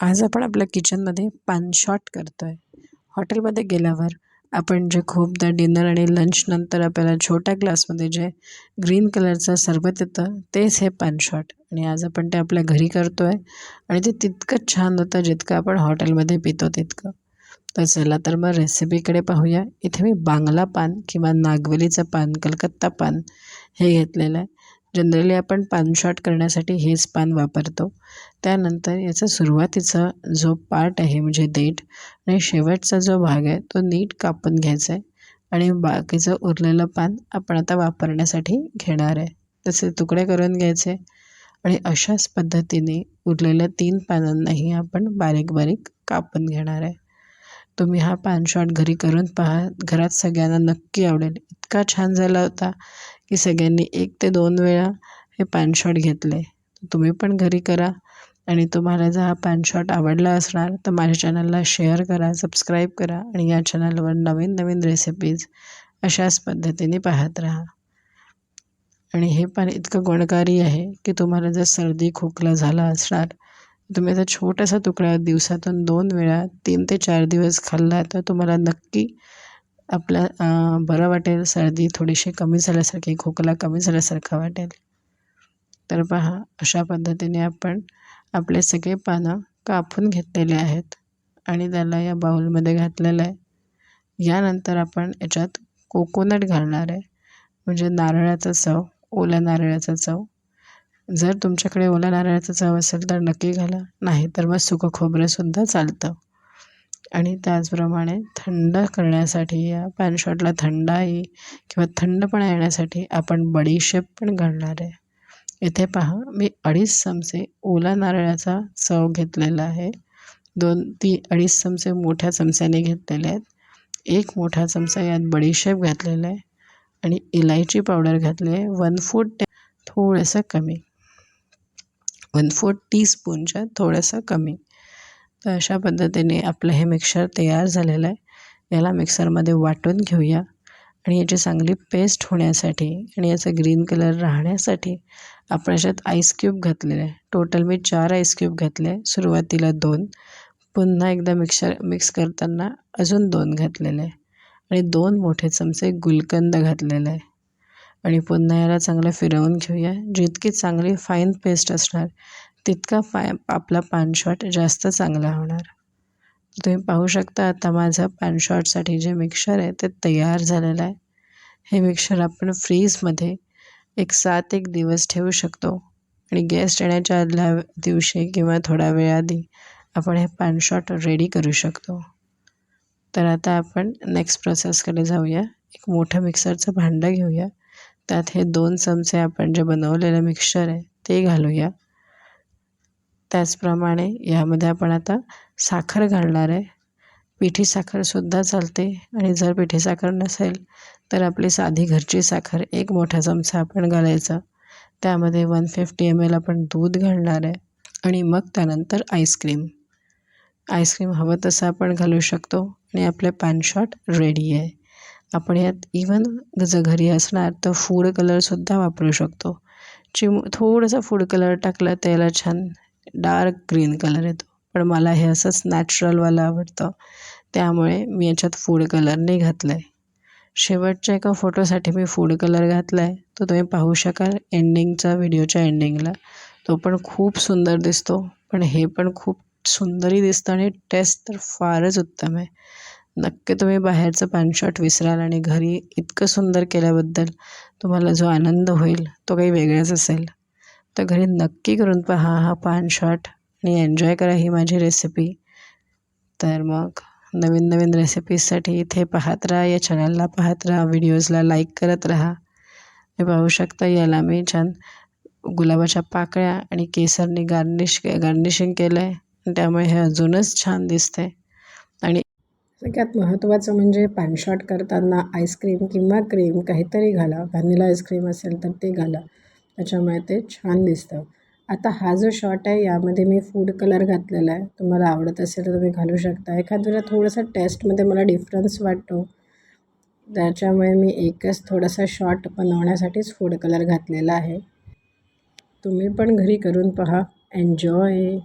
आज आपण आपल्या किचनमध्ये पान शॉट करतो आहे हॉटेलमध्ये गेल्यावर आपण जे खूपदा डिनर आणि लंचनंतर आपल्याला छोट्या ग्लासमध्ये जे ग्रीन कलरचं सरबत येतं तेच हे पान शॉट आणि आज आपण ते आपल्या घरी करतो आहे आणि ते तितकंच छान होतं जितकं आपण हॉटेलमध्ये पितो तितकं. तर चला तर मग रेसिपीकडे पाहूया. इथे मी बांगला पान किंवा नागवेलीचं पान कलकत्ता पान हे घेतलेलं आहे. जनरली आपण पान शॉट करण्यासाठी हेच पान वापरतो. त्यानंतर याचा सुरुवातीचा जो पार्ट आहे म्हणजे देठ आणि शेवटचा जो भाग आहे तो नीट कापून घ्यायचा आहे. आणि बाकीचं उरलेलं पान आपण आता वापरण्यासाठी घेणार आहे. तसे तुकडे करून घ्यायचे. आणि अशाच पद्धतीने उरलेल्या तीन पानांनाही आपण बारीक बारीक कापून घेणार आहे. तुम्ही हा पानशॉट घरी करून पहा. घरात सगळ्यांना नक्की आवडेल. इतका छान झाला होता. की सगळ्यांनी एक ते दोन वेळा हे पॅन शॉट घेतले. तुम्ही पण घरी करा. आणि तुम्हाला जर हा पॅन शॉट आवडला असणार तर माझ्या चॅनलला शेअर करा सबस्क्राईब करा आणि या चॅनलवर नवीन नवीन रेसिपीज अशाच पद्धतीने पाहत राहा. आणि हे पान इतकं गुणकारी आहे की तुम्हाला जर सर्दी खोकला झाला असणार तुम्ही आता छोटासा तुकडा दिवसातून दोन वेळा तीन ते चार दिवस खाल्ला तर तुम्हाला नक्की आपल्या बरं वाटेल सर्दी थोडीशी कमी झाल्यासारखी खोकला कमी झाल्यासारखा वाटेल. तर पहा अशा पद्धतीने आपण आपले सगळे पानं कापून घेतलेले आहेत आणि त्याला या बाऊलमध्ये घातलेलं आहे. यानंतर आपण याच्यात कोकोनट घालणार आहे. म्हणजे नारळाचा चव ओल्या नारळाचा चव. जर तुमच्याकडे ओल्या नारळाचा चव असेल तर नक्की घाला. नाही तर मग सुकं खोबरंसुद्धा चालतं. आणि त्याचप्रमाणे थंड करण्यासाठी या पॅनशॉटला थंडाई किंवा थंडपणा येण्यासाठी आपण बडीशेप पण घालणार आहे. इथे पहा मी अडीच चमचे ओला नारळाचा चव घेतलेला आहे. दोन ती अडीच चमचे मोठ्या चमच्याने घेतलेले आहेत. एक मोठा चमचा यात बडीशेप घातलेला आहे आणि इलायची पावडर घातली आहे. वन फूट थोडंसं कमी. वन फोर्थ टीस्पूनच्या थोडंसं कमी. तर अशा पद्धतीने आपलं हे मिक्सर तयार झालेलं आहे. याला मिक्सरमध्ये वाटून घेऊया. आणि याची चांगली पेस्ट होण्यासाठी आणि याचा ग्रीन कलर राहण्यासाठी आपण याच्यात आईस क्यूब घातलेले आहे. टोटल मी चार आईस क्यूब घातले आहे. सुरुवातीला दोन. पुन्हा एकदा मिक्सर मिक्स करताना अजून दोन घातलेले आहे. आणि दोन मोठे चमचे गुलकंद घातलेला आहे. आणि पुन्हा याला चांगलं फिरवून घेऊया. जितकी चांगली फाईन पेस्ट असणार तितका पाय आपला पॅनशॉट जास्त चांगला होणार. तुम्ही पाहू शकता आता माझं पॅनशॉटसाठी जे मिक्सर आहे ते तयार झालेलं आहे. हे मिक्सर आपण फ्रीजमध्ये एक सात एक दिवस ठेवू शकतो. आणि गेस्ट येण्याच्या आदल्या दिवशी किंवा थोडा वेळ आधी आपण हे पॅनशॉट रेडी करू शकतो. तर आता आपण नेक्स्ट प्रोसेसकडे जाऊया. एक मोठं मिक्सरचं भांडं घेऊया. त्यात हे दोन चमचे आपण जे बनवलेलं मिक्सर आहे ते घालूया. त्याचप्रमाणे यामध्ये आपण आता साखर घालणार आहे. पिठी साखरसुद्धा चालते आणि जर पिठी साखर नसेल तर आपली साधी घरची साखर एक मोठा चमचा आपण घालायचा. त्यामध्ये वन फिफ्टी एम एल आपण दूध घालणार आहे आणि मग त्यानंतर आईस्क्रीम आईस्क्रीम हवं तसं आपण घालू शकतो आणि आपले पॅनशॉट रेडी आहे. आपण यात इवन जर घरी असणार तर फूड कलरसुद्धा वापरू शकतो. चिम थोडंसं फूड कलर टाकला त्याला छान डार्क ग्रीन कलर येतो. पण मला हे असंच नॅचरलवालं आवडतं. त्यामुळे मी याच्यात फूड कलर नाही घातला आहे शेवटच्या एका फोटोसाठी मी फूड कलर घातला आहे तो तुम्ही पाहू शकाल एंडिंगचा व्हिडिओच्या एंडिंगला. तो पण खूप सुंदर दिसतो. पण हे पण खूप सुंदरही दिसतं आणि टेस्ट तर फारच उत्तम आहे. नक्की तुम्ही बाहेरचं पॅनशॉट विसराल आणि घरी इतकं सुंदर केल्याबद्दल तुम्हाला जो आनंद होईल तो काही वेगळाच असेल. तर घरी नक्की करून पहा हा पान शॉट आणि एन्जॉय करा ही माझी रेसिपी तर मग नवीन नवीन रेसिपीजसाठी इथे पाहत राहा या चॅनलला पाहत राहा व्हिडिओजला लाईक करत राहा. हे पाहू शकता याला मी छान गुलाबाच्या पाकळ्या आणि केसरने गार्निश गार्निशिंग केलं आहे त्यामुळे हे अजूनच छान दिसते आणि सगळ्यात महत्त्वाचं म्हणजे पॅनशॉट करताना आईस्क्रीम किंवा क्रीम काहीतरी घाला. व्हॅनिला आईस्क्रीम असेल तर ते घाला. त्याच्यामुळे ते छान दिसतं. आता हा जो शॉट आहे यामध्ये मी फूड कलर घातलेला आहे. तुम्हाला आवडत असेल तर तुम्ही घालू शकता. एखाद वेळेला थोडंसं टेस्टमध्ये मला डिफरन्स वाटतो. त्याच्यामुळे मी एकच थोडासा शॉट बनवण्यासाठीच फूड कलर घातलेला आहे. तुम्ही पण घरी करून पहा. एन्जॉय